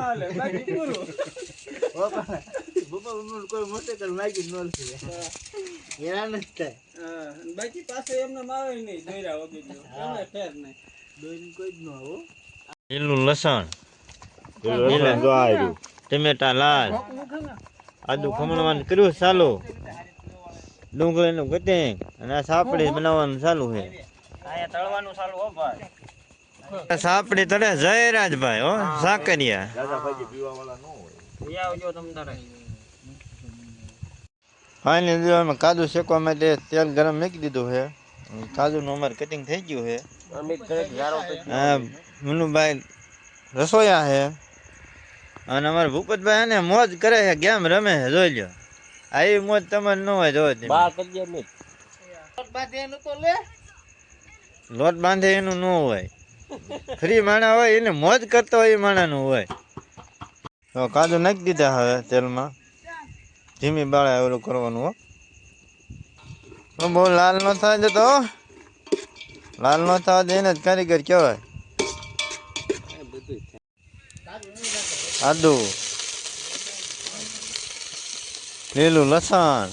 હાલે બાકી જ પાસે એમને માવે નહીં દોર્યા વગર એમને નહીં દોઈને કોઈ જ ન આવો લીલું લસણ ટમેટા લાલ. આદુ ખમણવાનું કર્યું ચાલુ. ડુંગળીનું કટિંગ અને આ સાપડી બનાવવાનું ચાલુ છે. તળવાનું ચાલુ હો ભાઈ. સાપડી તળે જયરાજભાઈ હો સાકરિયા. ફાઇનલી દીવામાં કાજુ શેકવા માટે તેલ ગરમ મૂકી દીધું છે. કાજુનું અમારે કટિંગ થઈ ગયું છે. મનુભાઈ રસોયા છે. અને અમારા ભૂપતભાઈ ને મોજ કરે છે ગેમ રમે છે જોઈ લો આવી મોજ તમારે ન હોય જોવો. બાર કરજે લોટ બાંધે એનું તો લે લોટ બાંધે એનું ન હોય. ફ્રી માણા હોય એને મોજ કરતો હોય એ માણાનું હોય. તો કાજુ નાખી દીધા હવે તેલમાં. ધીમી બાળે ઓલું કરવાનું હો. બહુ લાલ ન થાય જતો લાલ ન થવા દે એને જ કારીગર કહેવાય. આદુ. લીલું લસણ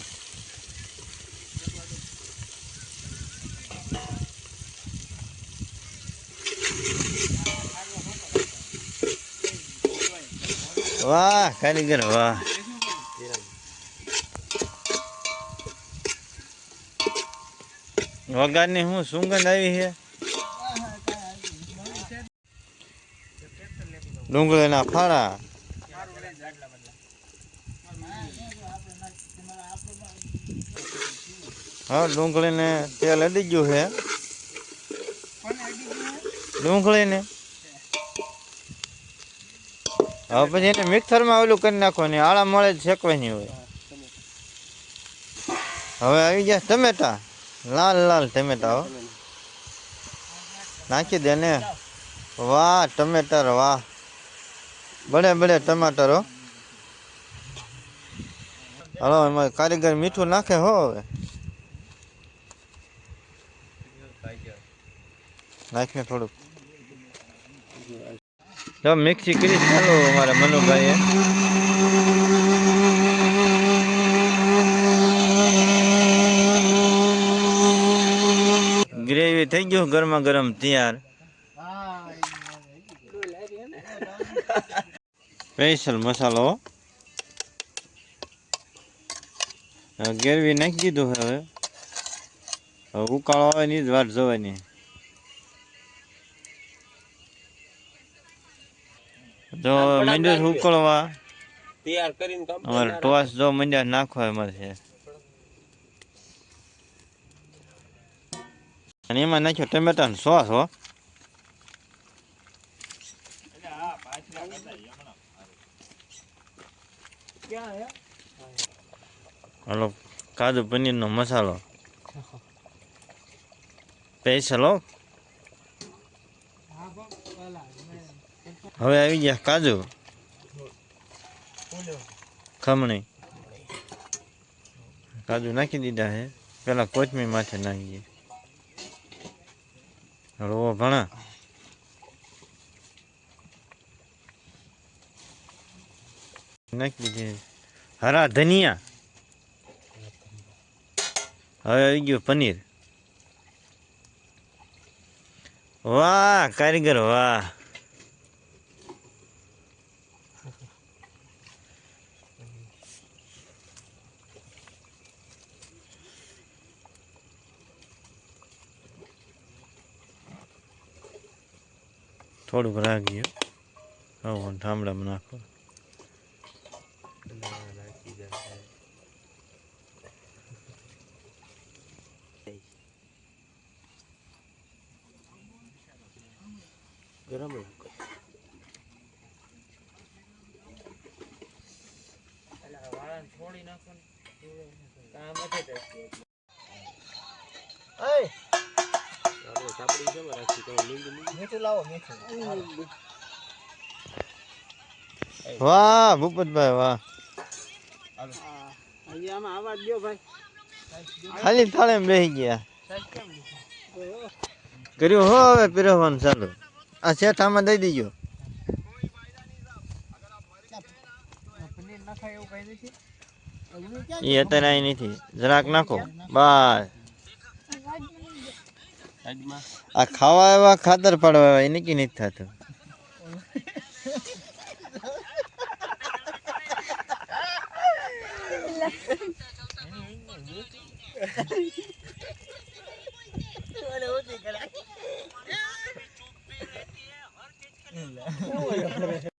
વાહ કારીગર વાહ વગારની હું સુગંધ આવી છે ડુંગળીના ફાળા હા, ડુંગળીને તેલ અડી ગયું છે. ડુંગળીને? હવે પછી એને મિક્સરમાં ઓલું કરી નાખવાની, આળા મળે શેકવાની હોય. હવે આવી ગયા ટમેટા. લાલ લાલ ટમેટા હો. નાખી દે ને. વાહ, ટમેટર, વાહ. બડે બડે ટમાટર હલો એમાં કારીગર મીઠું નાખે હો હવે. નાખને થોડુંક. જો મિક્સી કરી ચાલો અમારે મનુભાઈએ. ગ્રેવી થઈ ગયું ગરમા ગરમ તૈયાર. સ્પેશિયલ મસાલો હો. હવે ગેરવી નાખી દીધું હવે. હવે ઉકાળો આવે ની જ વાત જોવાની. જો મંડ્યો છે ઉકળવા. તૈયાર કરીને કામ અમારે ટોસ જો મંડ્યા નાખવા એમાં છે. અને એમાં નાખ્યો ટમેટા સોસ હો. ક્યાં હે? હલો, કાજુ પનીરનો મસાલો. સ્પેશિયલ હો હવે આવી ગયા કાજુ. ખમણી. કાજુ નાખી દીધા છે પેલા કોથમીર માથે નાખીએ. હળવો ભણા. નાખી દીધી હરા ધનિયા. હવે આવી ગયું પનીર. વાહ કારીગર વાહ. થોડુંક રાખજો હવે ઠામડામાં નાખો ગરમ છોડી નાખો કામ નથી એય આપણે સાપડી કેમ રાખી તો લીંબુ મીઠું લાવો મીઠું. વાહ ભૂપતભાઈ વાહ. અહીંયા આમાં આવાજ ભાઈ. ખાલી થાળે બેસી ગયા? કર્યું હો હવે પીરવાનું ચાલુ. આ શેઠામાં દઈ દીજો. એ અત્યારે અહીં નથી. જરાક નાખો. બસ આ ખાવા એવા ખાતર પાડવા એવા, એને નક્કી નથી થતું. ઓલે ઓછી કરાય. 嗯，来，个。